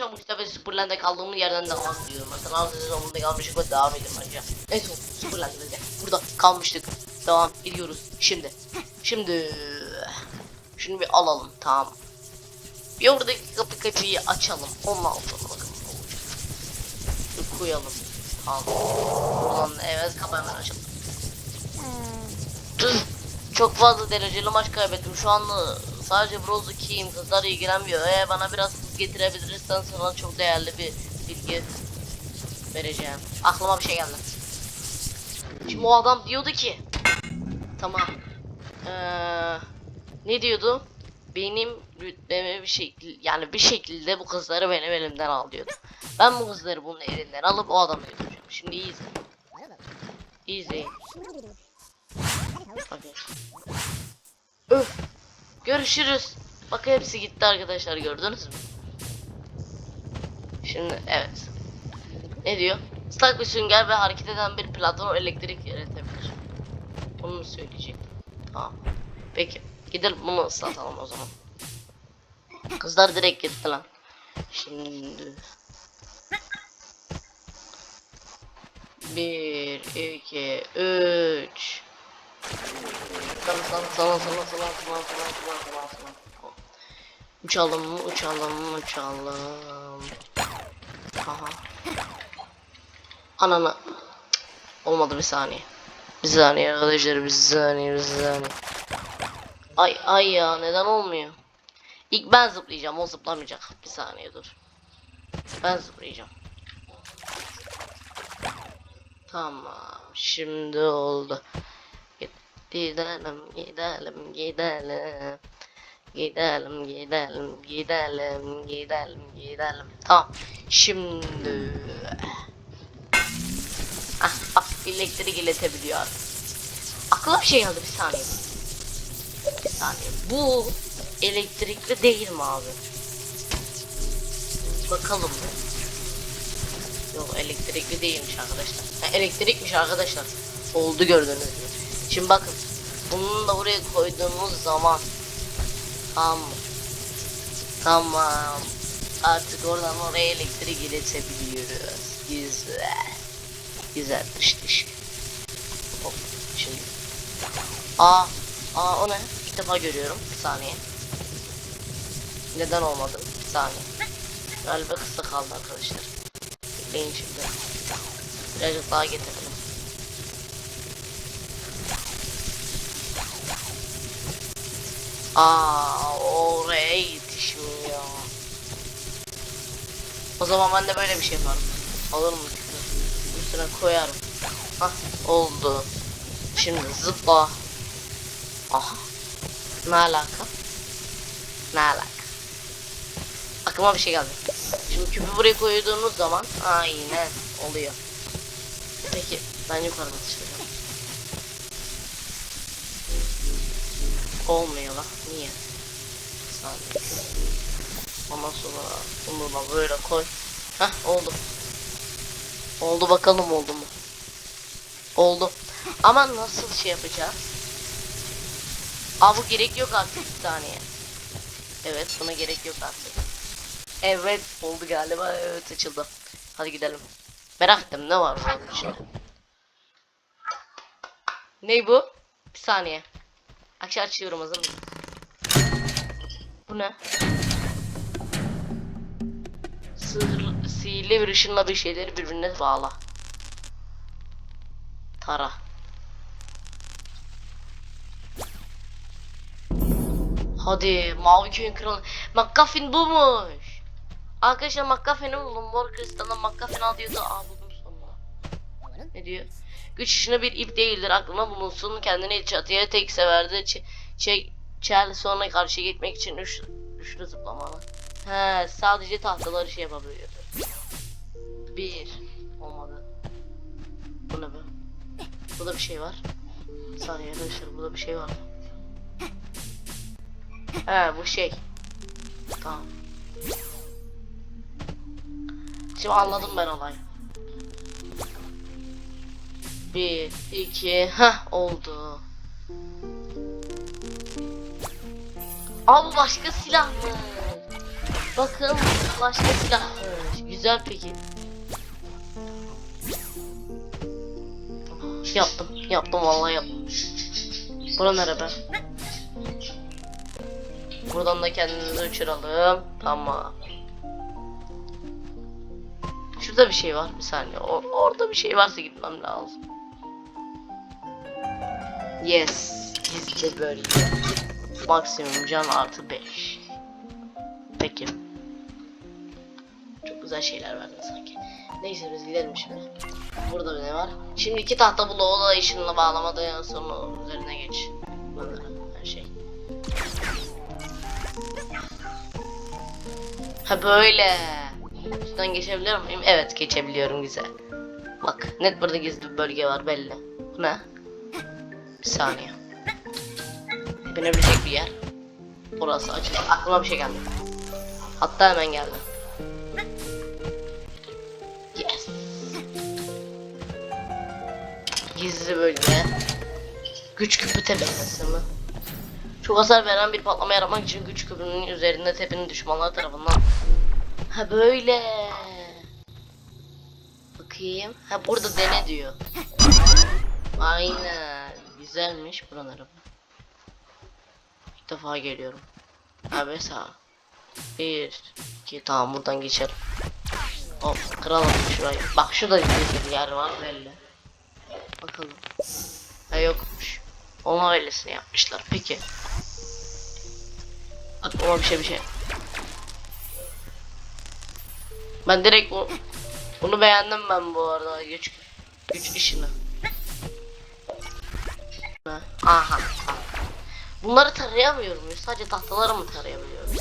başlamışta ve Superland'e kaldığımız yerden devam ediyorum. Mesela az önce sonunda kalmıştık ve devam ediyorum bence. En son Superland'de burada kalmıştık. Devam ediyoruz şimdi. Şimdi şunu bir alalım tamam. Bir oradaki kapı kapıyı açalım. Ondan sonra bakalım ne koyalım. Tamam. Buradan evet kapı hemen açalım. Tüh, Çok fazla dereceli maç kaybettim. Şu anda sadece Bronze 2'yim. Kızlar ilgilenmiyor. Eğer bana biraz getirebilirsen sana çok değerli bir bilgi vereceğim. Aklıma bir şey geldi. Şimdi o adam diyordu ki Tamam. Ee, ne diyordu? Benim rütbemi bir şekilde yani bir şekilde bu kızları benim elimden al diyordu. Ben bu kızları bunun elinden alıp o adamı götüreceğim. Şimdi iyi izle. İyi izleyin. Hadi. Öf. Görüşürüz. Bak hepsi gitti arkadaşlar gördünüz mü? Şimdi evet. Ne diyor? Islak bir sünger ve hareket eden bir platform elektrik yaratabilir. Bunu mu söyleyecektim? Tamam. Peki. Gidelim bunu ıslatalım o zaman. Kızlar direkt gitti lan. Şimdi. Bir, iki, üç. Sana sana sana sana sana sana sana sana sana. Uçalım, uçalım, uçalım. Aha. Ananı. Cık, Olmadı bir saniye. Bir saniye arkadaşlar bir saniye bir saniye. Ay ay ya neden olmuyor? İlk ben zıplayacağım o zıplamayacak. Bir saniye dur. Ben zıplayacağım. Tamam şimdi oldu. Gidelim gidelim gidelim. Gidelim gidelim gidelim gidelim gidelim. Tamam. Şimdi Ah bak elektrik iletebiliyor. Aklıma bir şey geldi bir saniye. Bir saniye. Bu elektrikli değil mi abi? Bakalım bir. Yok elektrikli değilmiş arkadaşlar. Ha, elektrikmiş arkadaşlar. Oldu gördüğünüz gibi. Şimdi bakın. Bunu da buraya koyduğumuz zaman Tamam? Tamam. Artık oradan oraya elektrik iletebiliyoruz. Güzel. Güzel dış dış. Hop şimdi. Aa, aa o ne? İlk defa görüyorum. Bir saniye. Neden olmadı? Bir saniye. Galiba kısa kaldı arkadaşlar. Bekleyin şimdi. Birazcık daha getirelim. Aa, oraya yetişmiyor. O zaman ben de böyle bir şey yaparım. Alır mı? Üstüne koyarım. Hah oldu. Şimdi zıpla. Aha. Ne alaka? Ne alaka? Aklıma bir şey geldi. Şimdi küpü buraya koyduğumuz zaman aynen oluyor. Peki ben yukarıda çıkacağım. Olmuyor lan. Niye? Saniye. Ondan sonra bunu böyle koy. Hah oldu. Oldu bakalım oldu mu? Oldu. Ama nasıl şey yapacağız? Aa bu gerek yok artık bir saniye. Evet buna gerek yok artık. Evet oldu galiba evet açıldı. Hadi gidelim. Merak ettim ne var. Ne bu? Bir saniye. Aşağı açıyorum hazır mısın? Bu ne? Sır, sihirli bir ışınla bir şeyleri birbirine bağla. Tara. Hadi mavi köyün kralı. McGuffin bulmuş. Arkadaşlar McGuffin'i buldum. Mor kristalın McGuffin al diyordu. Aa buldum. Ne diyor? Güç işine bir ip değildir. Aklına bulunsun. Kendini çatıya tek severdi. Ç şey Çel sonra karşıya gitmek için üç, üçlü zıplamalı. He sadece tahtaları şey yapabiliyordu. Bir. Olmadı. Bu ne be? Burada bir şey var. Bir saniye arkadaşlar burada bir şey var. He bu şey. Tamam. Şimdi anladım ben olayı. Bir, iki, heh oldu. Aa bu başka silah mı? Bakın Başka silah. Güzel peki. Yaptım. Yaptım vallahi yaptım. Bura merhaba. Buradan da kendimizi uçuralım. Tamam. Şurada bir şey var. Bir saniye. O- orada bir şey varsa gitmem lazım. Yes. Gizli bölge. Maksimum can artı 5. Peki. Çok güzel şeyler verdin sanki. Neyse biz gidelim şimdi. Burada ne var? Şimdi iki tahta bloğu da ışınla bağlamadan sonra üzerine geç. Bunları her şey. Ha böyle. Şuradan geçebiliyor muyum? Evet geçebiliyorum güzel. Bak net burada gizli bir bölge var belli. Bu ne? Bir saniye. Binebilecek bir yer. Burası açık. Aklıma bir şey geldi. Hatta hemen geldi. Yes. Gizli bölge. Güç küpü tepesi mi? Çok hasar veren bir patlama yaratmak için güç küpünün üzerinde tepenin düşmanlar tarafından. Ha böyle. Bakayım. Ha burada dene diyor. Aynen. Güzelmiş buraları. İlk defa geliyorum. Abi sağ. Bir, iki, tamam buradan geçelim. Hop kıralım şurayı. Bak şurada bir yer var belli. Bakalım. Ha yokmuş. Ona öylesine yapmışlar. Peki. Aklıma bir şey bir şey. Ben direkt bu bunu beğendim ben bu arada güç güç işini. Ha, Aha. Bunları tarayamıyorum. Sadece tahtaları mı tarayabiliyorum?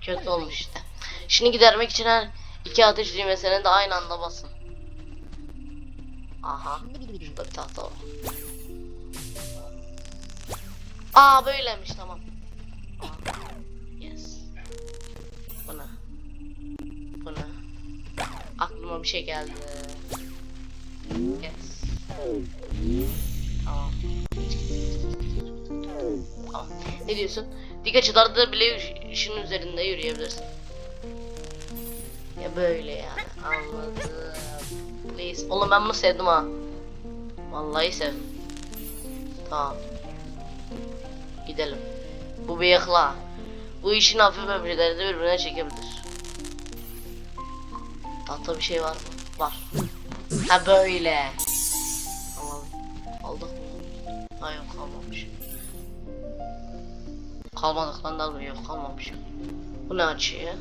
Kötü olmuş işte. Şimdi gidermek için her iki ateş düğmesine de aynı anda basın. Aha. Şurada bir tahta var. Aa böyleymiş tamam. Aa, Yes. Bu ne? Bu ne? Aklıma bir şey geldi. Yes. Ne diyorsun? Dik açılarda bile iş- işin üzerinde yürüyebilirsin. Ya böyle yani. Anladım. Please. Oğlum ben bunu sevdim ha. Vallahi sevdim. Tamam. Gidelim. Bu bir yakla. Bu işin hafif öbürleri de birbirine çekebilir. Tahta bir şey var mı? Var. Ha böyle. Tamam. Aldık mı? Ha yok kalmamış. Kalmadıklarından da yok kalmamış. Bu ne açıyor?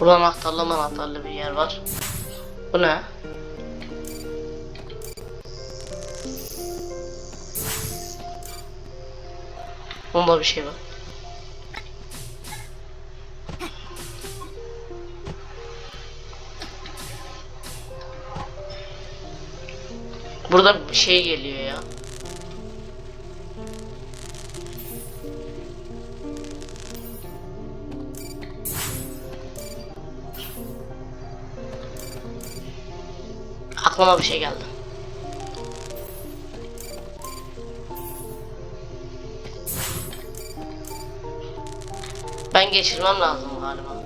Burada anahtarlı anahtarlı bir yer var. Bu ne? Bunda bir şey var. Burada bir şey geliyor ya. Aklıma bir şey geldi. Ben geçirmem lazım galiba.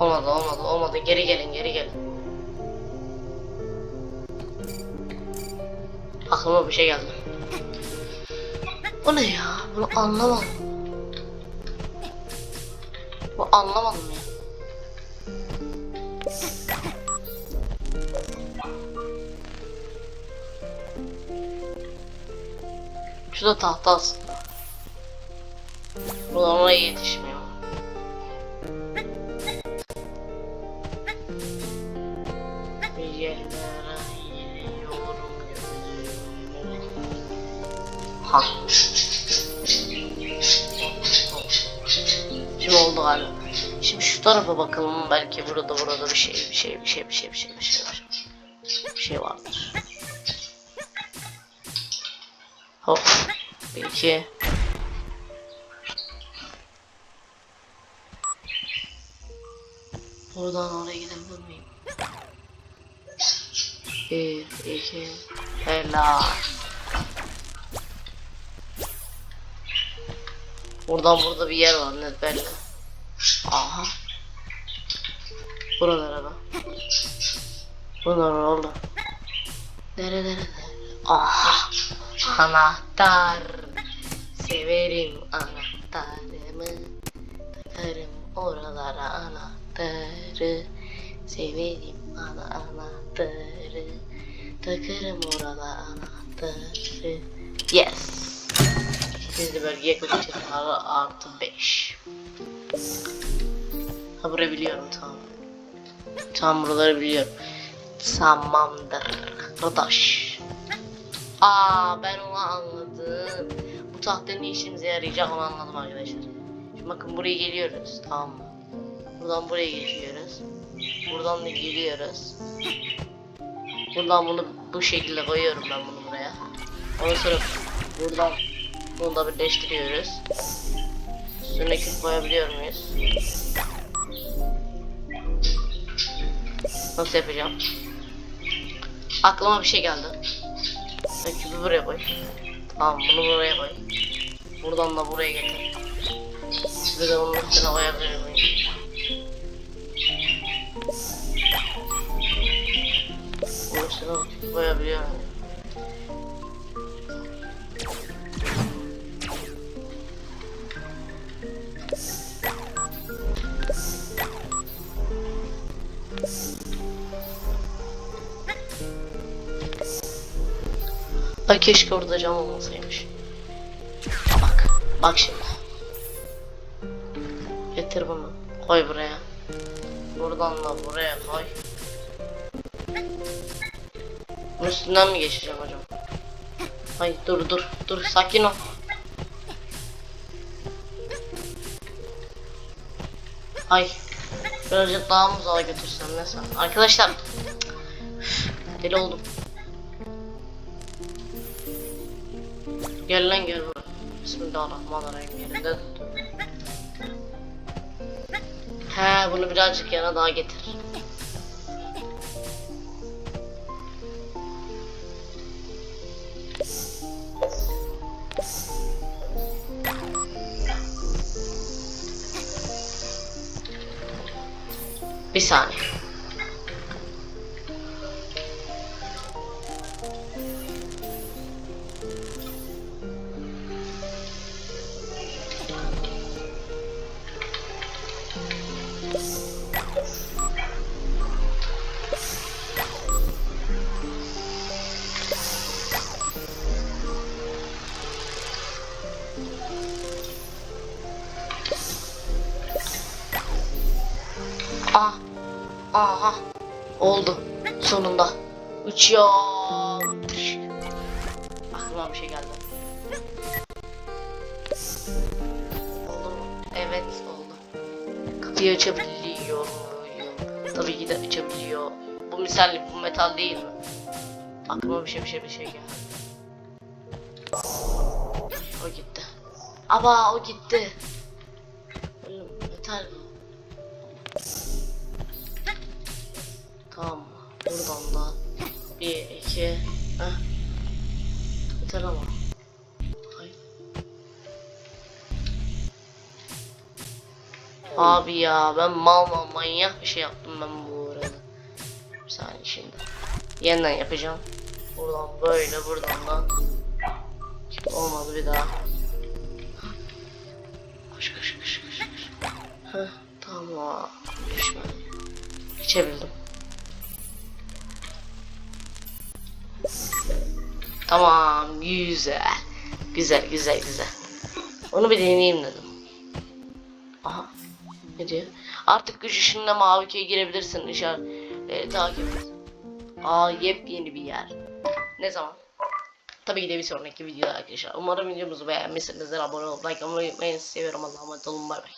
Olmadı olmadı olmadı geri gelin geri gelin. Aklıma bir şey geldi. Bu ne ya? Bunu anlamadım. Bu anlamadım ya. Şu da tahta aslında. Buralara yetişmiyor. Ha. Tarafa bakalım. Belki burada burada bir şey bir şey bir şey bir şey bir şey bir şey şey, bir şey vardır. Hop. Bir iki. Oradan oraya gidebilir miyim? Bir, iki, helal. Buradan burada bir yer var net belli. Aha. Buralar araba. Buralar oldu. Nere nere. Aha. Anahtar. Severim anahtarımı. Takarım oralara anahtarı. Severim ana anahtarı. Takarım oralara anahtarı. Yes. Gizli bölgeye kaçacağız. Artı 5. Ha burayı biliyorum tamam. Tamam buraları biliyorum. Tamamdır. Arkadaş. Aa ben onu anladım. Bu tahta ne işimize yarayacak onu anladım arkadaşlar. Şimdi bakın buraya geliyoruz tamam mı? Buradan buraya geçiyoruz. Buradan da geliyoruz. Buradan bunu bu şekilde koyuyorum ben bunu buraya. Ondan sonra buradan bunu da birleştiriyoruz. Üstüne küp koyabiliyor muyuz? Nasıl yapacağım? Aklıma bir şey geldi. Sen küpü buraya koy. Tamam bunu buraya koy. Buradan da buraya getir. Bir de bunun üstüne koyabilir? Bunun üstüne koyabiliyor Ay keşke orada cam olmasaymış. Bak, bak şimdi. Getir bunu, koy buraya. Buradan da buraya koy. Bunun üstünden mi geçeceğim hocam? Ay dur dur dur sakin ol. Ay birazcık daha mı uzağa götürsem ne sen? Arkadaşlar deli oldum. Gel lan gel buraya. Bismillahirrahmanirrahim yerinde tuttum. He bunu birazcık yana daha getir. Bir saniye. Oldu. Sonunda. Uçuyorum. Aklıma bir şey geldi. Oldu mu? Evet oldu. Kapıyı açabiliyor muyum? Tabii ki de açabiliyor. Bu misal bu metal değil mi? Aklıma bir şey bir şey bir şey geldi. O gitti. Aba o gitti. Metal mi? 2 Heh. Yeter ama. Abi ya ben mal mal manyak bir şey yaptım ben bu arada. Bir saniye şimdi. Yeniden yapacağım. Buradan böyle buradan da. Olmadı bir daha. Koş koş koş koş koş. Heh, tamam. Düşmedim. Geçebildim. Tamam güzel. Güzel güzel güzel. Onu bir deneyeyim dedim. Aha. Ne diyor? Artık güç ışığında mavi köye girebilirsin işaret. E, takip et. Aa yepyeni bir yer. Ne zaman? tabii ki de bir sonraki videoda arkadaşlar. Umarım videomuzu beğenmişsinizdir. Abone olup like atmayı unutmayın. Seviyorum Allah'a emanet olun. Bay bay.